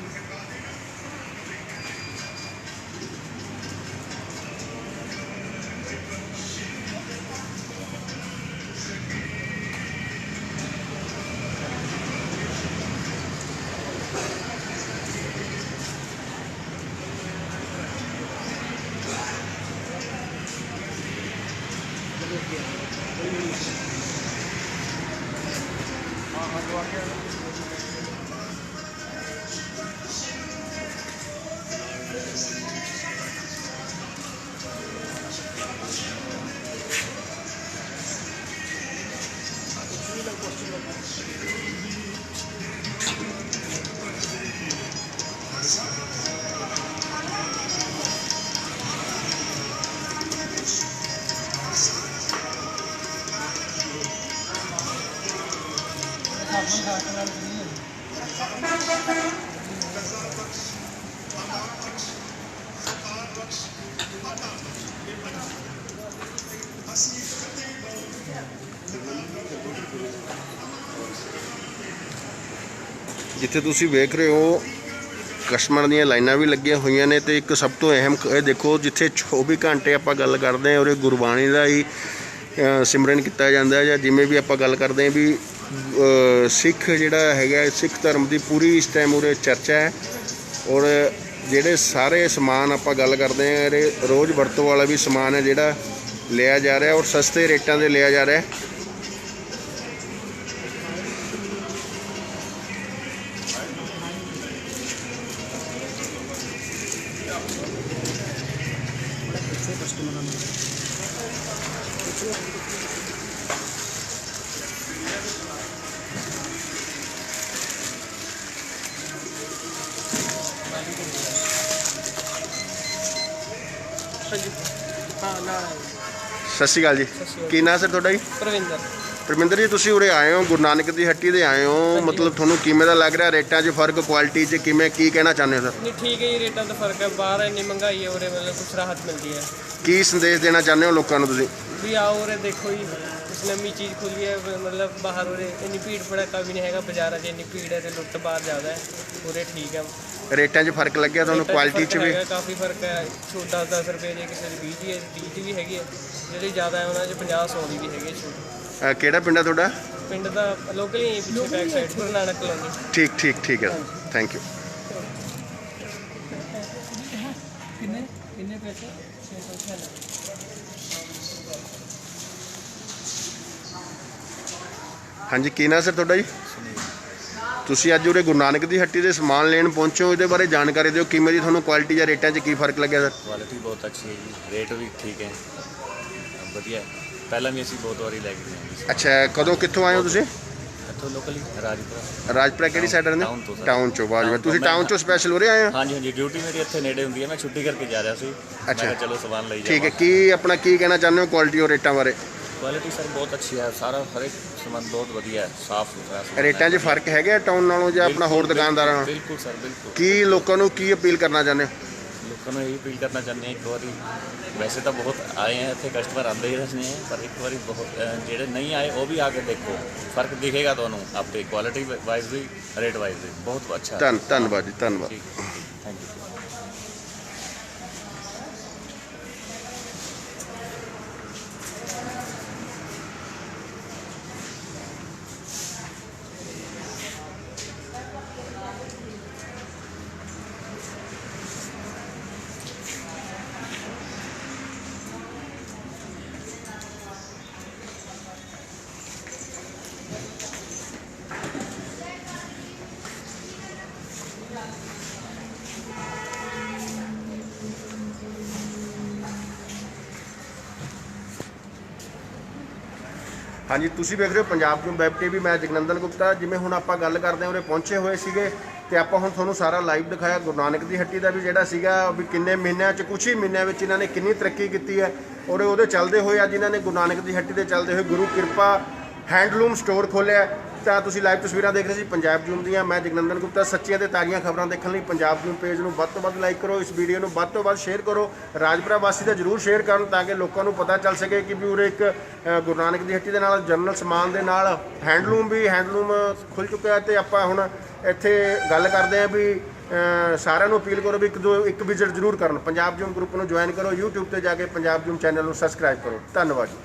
ਜਿੱਥੇ ਤੁਸੀਂ ਵੇਖ ਰਹੇ ਹੋ, ਕਸਟਮਰ ਦੀਆਂ ਲਾਈਨਾਂ ਵੀ ਲੱਗੀਆਂ ਹੋਈਆਂ ਨੇ ਤੇ ਇੱਕ ਸਭ ਤੋਂ ਅਹਿਮ ਇਹ ਦੇਖੋ ਜਿੱਥੇ 24 ਘੰਟੇ ਆਪਾਂ ਗੱਲ ਕਰਦੇ ਹਾਂ ਔਰ ਗੁਰਬਾਣੀ ਦਾ ਹੀ ਸਿਮਰਨ ਕੀਤਾ ਜਾਂਦਾ ਜਾਂ ਜਿਵੇਂ ਵੀ ਆਪਾਂ ਗੱਲ ਕਰਦੇ ਹਾਂ ਵੀ ਸਿੱਖ ਜਿਹੜਾ ਹੈਗਾ ਸਿੱਖ ਧਰਮ ਦੀ ਪੂਰੀ ਇਸ ਟਾਈਮ ਉਰੇ ਚਰਚਾ ਹੈ। ਔਰ ਜਿਹੜੇ ਸਾਰੇ ਸਮਾਨ ਆਪਾਂ ਗੱਲ ਕਰਦੇ ਹਾਂ, ਇਹਦੇ ਰੋਜ਼ ਵਰਤੋਂ ਵਾਲਾ ਵੀ ਸਮਾਨ ਹੈ ਜਿਹੜਾ ਲਿਆ ਜਾ ਰਿਹਾ ਔਰ ਸਸਤੇ ਰੇਟਾਂ ਦੇ ਲਿਆ ਜਾ ਰਿਹਾ ਸਤਿ ਸ਼੍ਰੀ ਅਕਾਲ ਜੀ। ਕੀ ਨਾਂ ਸਰ ਤੁਹਾਡਾ ਜੀ? ਪ੍ਰਵਿੰਦਰ। ਪਰਮਿੰਦਰ ਜੀ ਤੁਸੀਂ ਉਰੇ ਆਏ ਹੋ ਗੁਰੂ ਨਾਨਕ ਦੀ ਹੱਟੀ ਦੇ ਆਏ ਹੋ। ਮਤਲਬ ਤੁਹਾਨੂੰ ਕਿਵੇਂ ਦਾ ਲੱਗ ਰਿਹਾ? ਰੇਟਾਂ 'ਚ ਫ਼ਰਕ ਕੁਆਲਿਟੀ 'ਚ ਕਿਵੇਂ ਕੀ ਕਹਿਣਾ ਚਾਹੁੰਦੇ ਹੋ ਸਰ? ਨਹੀਂ ਠੀਕ ਹੈ ਜੀ ਰੇਟਾਂ ਦਾ ਫ਼ਰਕ ਹੈ। ਬਾਹਰ ਇੰਨੀ ਮਹਿੰਗਾਈ ਹੈ ਉਰੇ ਮਤਲਬ ਕੁਛ ਰਾਹਤ ਮਿਲਦੀ ਹੈ। ਕੀ ਸੰਦੇਸ਼ ਦੇਣਾ ਚਾਹੁੰਦੇ ਹੋ ਲੋਕਾਂ ਨੂੰ ਤੁਸੀਂ? ਵੀ ਆਓ ਉਰੇ ਦੇਖੋ ਜੀ। ਨਵੀਂ ਚੀਜ਼ ਖੁੱਲੀ ਹੈ ਮਤਲਬ ਬਾਹਰ ਉਰੇ ਇੰਨੀ ਭੀੜ ਭੜਕਾ ਵੀ ਨਹੀਂ ਹੈਗਾ। ਬਾਜ਼ਾਰਾਂ 'ਚ ਇੰਨੀ ਭੀੜ ਹੈ ਤੇ ਲੁੱਟ ਬਾਹਰ ਜ਼ਿਆਦਾ ਹੈ। ਉਰੇ ਠੀਕ ਹੈ। ਰੇਟਾਂ 'ਚ ਫ਼ਰਕ ਲੱਗਿਆ ਤੁਹਾਨੂੰ? ਕੁਆਲਿਟੀ 'ਚ ਵੀ? ਹੈਗਾ, ਕਾਫੀ ਫ਼ਰਕ ਹੈ। ਛੋਟ 10 10 ਰੁਪਏ ਦੀ ਕਿਸੇ ਦੀ 20 ਦੀ ਹੈ 30 ਦੀ ਵੀ ਹੈਗੀ ਹੈ। ਜਿਹੜੀ ਜ਼ਿਆਦਾ ਹੈ ਉਹਨਾਂ 'ਚ 50 100 ਦੀ ਵੀ ਹੈਗੀ ਹੈ ਛੋਟ। ਕਿਹੜਾ ਪਿੰਡ ਹੈ ਤੁਹਾਡਾ? ਪਿੰਡ ਦਾ ਲੋਕਲ ਪਿੱਛੇ back side Guru Nanak colony ਠੀਕ ਠੀਕ ਠੀਕ ਹੈ। ਥੈਂਕ ਯੂ ਕਿੰਨੇ ਕਿੰਨੇ ਪੈਸੇ? 696 ਹਾਂਜੀ ਕੀ ਨਾਂ ਸਰ ਤੁਹਾਡਾ ਜੀ? ਤੁਸੀਂ ਅੱਜ ਉਰੇ ਗੁਰੂ ਨਾਨਕ ਦੀ ਹੱਟੀ ਦੇ ਸਮਾਨ ਲੈਣ ਪਹੁੰਚੇ ਹੋ ਇਹਦੇ ਬਾਰੇ ਜਾਣਕਾਰੀ ਦਿਓ ਕਿਵੇਂ ਦੀ ਤੁਹਾਨੂੰ ਕੁਆਲਿਟੀ ਜਾਂ ਰੇਟਾਂ 'ਚ ਕੀ ਫ਼ਰਕ ਲੱਗਿਆ ਸਰ ਕੁਆਲਿਟੀ ਬਹੁਤ ਅੱਛੀ ਹੈ ਜੀ ਰੇਟ ਵੀ ਠੀਕ ਹੈ। ਵਧੀਆ ਹੈ। ਪਹਿਲਾਂ ਵੀ ਅਸੀਂ ਬਹੁਤ ਵਾਰੀ ਲੈ ਕੇ ਗਏ ਹਾਂ ਜੀ ਅੱਛਾ ਕਦੋਂ ਕਿੱਥੋਂ ਆਏ ਹੋ ਤੁਸੀਂ? ਇੱਥੋਂ ਲੋਕਲੀ ਰਾਜਪੁਰਾ। ਰਾਜਪੁਰਾ ਕਿਹੜੀ ਸਾਈਡ ਰਹਿੰਦੇ? Town ਤੋਂ sir। ਟਾਊਨ ਚੋਂ ਬਾਜਵਾ ਤੁਸੀਂ ਮੈਂ- ਟਾਊਨ ਚੋਂ ਸਪੈਸ਼ਲ ਉਰੇ ਆਏ ਹੋ? ਹਾਂਜੀ ਹਾਂਜੀ ਡਿਊਟੀ ਮੇਰੀ ਇੱਥੇ ਨੇੜੇ ਹੁੰਦੀ ਹੈ। ਮੈਂ ਛੁੱਟੀ ਕਰਕੇ ਜਾ ਰਿਹਾ ਸੀ। ਮੈਂ ਅੱਛਾ। ਕਿਹਾ ਚਲੋ ਸਮਾਨ ਲਈ ਠੀਕ ਹੈ ਜਾਵਾਂ। ਕੀ ਆਪਣਾ ਕੀ ਕਹਿਣਾ ਚਾਹੁੰਦੇ ਹੋ ਕੁਆਲਿਟੀ ਔਰ ਰੇਟਾਂ ਬਾਰੇ? ਕੁਆਲਿਟੀ ਸਰ ਬਹੁਤ ਅੱਛੀ ਹੈ ਸਾਰਾ ਹਰ ਇੱਕ ਸਮਾਨ ਬਹੁਤ ਵਧੀਆ ਹੈ ਸਾਫ਼ ਸੁਥਰਾ ਸਮਾਨ। ਰੇਟਾਂ 'ਚ ਹੈ। ਫ਼ਰਕ ਹੈਗਾ ਟਾਊਨ ਨਾਲੋਂ ਜਾਂ ਆਪਣਾ ਹੋਰ ਬਿਲਕੁਲ, ਦੁਕਾਨਦਾਰਾਂ ਨਾਲੋਂ? ਬਿਲਕੁਲ ਸਰ ਬਿਲਕੁਲ। ਕੀ ਲੋਕਾਂ ਨੂੰ ਕੀ ਅਪੀਲ ਕਰਨਾ ਚਾਹੁੰਦੇ ਹੋ? ਲੋਕਾਂ ਨੂੰ ਇਹ ਅਪੀਲ ਕਰਨਾ ਚਾਹੁੰਦੇ ਹਾਂ ਇੱਕ ਵਾਰੀ ਵੈਸੇ ਤਾਂ ਬਹੁਤ ਆਏ ਹੈ ਇੱਥੇ ਕਸਟਮਰ ਆਉਂਦੇ ਹੀ ਰਹਿੰਦੇ ਹੈ ਪਰ ਇੱਕ ਵਾਰੀ ਬਹੁਤ ਅਹ, ਜਿਹੜੇ ਨਹੀਂ ਆਏ ਉਹ ਵੀ ਆ ਕੇ ਦੇਖੋ ਫ਼ਰਕ ਦਿਖੇਗਾ ਤੁਹਾਨੂੰ ਆਪੇ ਕੁਆਲਿਟੀ ਵਾਈਜ਼ ਵੀ ਰੇਟ ਵਾਈਜ਼ ਵੀ ਬਹੁਤ ਅੱਛਾ। ਹੈ ਧੰਨ ਧੰਨਵਾਦ ਜੀ ਧੰਨਵਾਦ। ਠੀਕ ਥੈਂਕ ਯੂ ਹਾਂਜੀ, ਤੁਸੀਂ ਵੇਖ ਰਹੇ ਹੋ ਪੰਜਾਬ ਤੋਂ ਵੈਬ ਟੀਵੀ ਮੈਂ ਜਗਨੰਦਨ ਗੁਪਤਾ। ਜਿਵੇਂ ਹੁਣ ਆਪਾਂ ਗੱਲ ਕਰਦੇ ਹਾਂ ਉਰੇ ਪਹੁੰਚੇ ਹੋਏ ਸੀਗੇ ਤੇ ਆਪਾਂ ਹੁਣ ਤੁਹਾਨੂੰ ਸਾਰਾ ਲਾਈਵ ਦਿਖਾਇਆ। ਗੁਰੂ ਨਾਨਕ ਦੀ ਹੱਟੀ ਦਾ ਵੀ ਜਿਹੜਾ ਸੀਗਾ ਵੀ ਕਿੰਨੇ ਮਹੀਨਿਆਂ ਚ, ਕੁਛ ਹੀ ਮਹੀਨਿਆਂ ਵਿੱਚ ਇਹਨਾਂ ਨੇ ਕਿੰਨੀ ਤਰੱਕੀ ਕੀਤੀ ਹੈ। ਔਰ ਉਹਦੇ ਚੱਲਦੇ ਹੋਏ ਅੱਜ ਇਹਨਾਂ ਨੇ ਗੁਰੂ ਨਾਨਕ ਦੀ ਹੱਟੀ ਦੇ ਚੱਲਦੇ ਹੋਏ ਗੁਰੂ ਕਿਰਪਾ ਹੈਂਡਲੂਮ ਸਟੋਰ ਖੋਲ੍ਹਿਆ। ਤਾਂ ਤੁਸੀਂ ਲਾਈਵ ਤਸਵੀਰਾਂ ਦੇਖ ਰਹੇ ਸੀ ਪੰਜਾਬ ਜੂਮ ਦੀਆਂ। ਮੈਂ ਜਗਨੰਦਨ ਗੁਪਤਾ, ਸੱਚੀਆਂ ਤੇ ਤਾਜ਼ੀਆਂ ਖਬਰਾਂ ਦੇਖਣ ਲਈ ਪੰਜਾਬ ਜੂਮ ਪੇਜ ਨੂੰ ਵੱਧ ਤੋਂ ਵੱਧ ਲਾਈਕ ਕਰੋ। ਇਸ ਵੀਡੀਓ ਨੂੰ ਵੱਧ ਤੋਂ ਵੱਧ ਸ਼ੇਅਰ ਕਰੋ। ਰਾਜਪੁਰਾ ਵਾਸੀ ਦਾ ਜਰੂਰ ਸ਼ੇਅਰ ਕਰਨ ਤਾਂ ਕਿ ਲੋਕਾਂ ਨੂੰ ਪਤਾ ਚੱਲ ਸਕੇ ਕਿ ਵੀ ਉਰੇ ਇੱਕ ਗੁਰੂ ਨਾਨਕ ਦੀ ਹੱਟੀ ਦੇ ਨਾਲ, ਜਨਰਲ ਸਮਾਨ ਦੇ ਨਾਲ ਹੈਂਡਲੂਮ ਵੀ ਹੈਂਡਲੂਮ ਖੁੱਲ ਚੁੱਕਿਆ ਤੇ ਆਪਾਂ ਹੁਣ ਇੱਥੇ ਗੱਲ ਕਰਦੇ ਹਾਂ ਵੀ ਸਾਰਿਆਂ ਨੂੰ ਅਪੀਲ ਕਰੋ ਵੀ ਇੱਕ ਦੋ, ਇੱਕ ਵਿਜ਼ਿਟ ਜ਼ਰੂਰ ਕਰਨ। ਪੰਜਾਬ ਜੂਮ ਗਰੁੱਪ ਨੂੰ ਜੁਆਇਨ ਕਰੋ। YouTube ਤੇ ਜਾ ਕੇ ਪੰਜਾਬ ਜੂਮ ਚੈਨਲ ਨੂੰ ਸਬਸਕ੍ਰਾਈਬ ਕਰੋ। ਧੰਨਵਾਦ ਜੀ।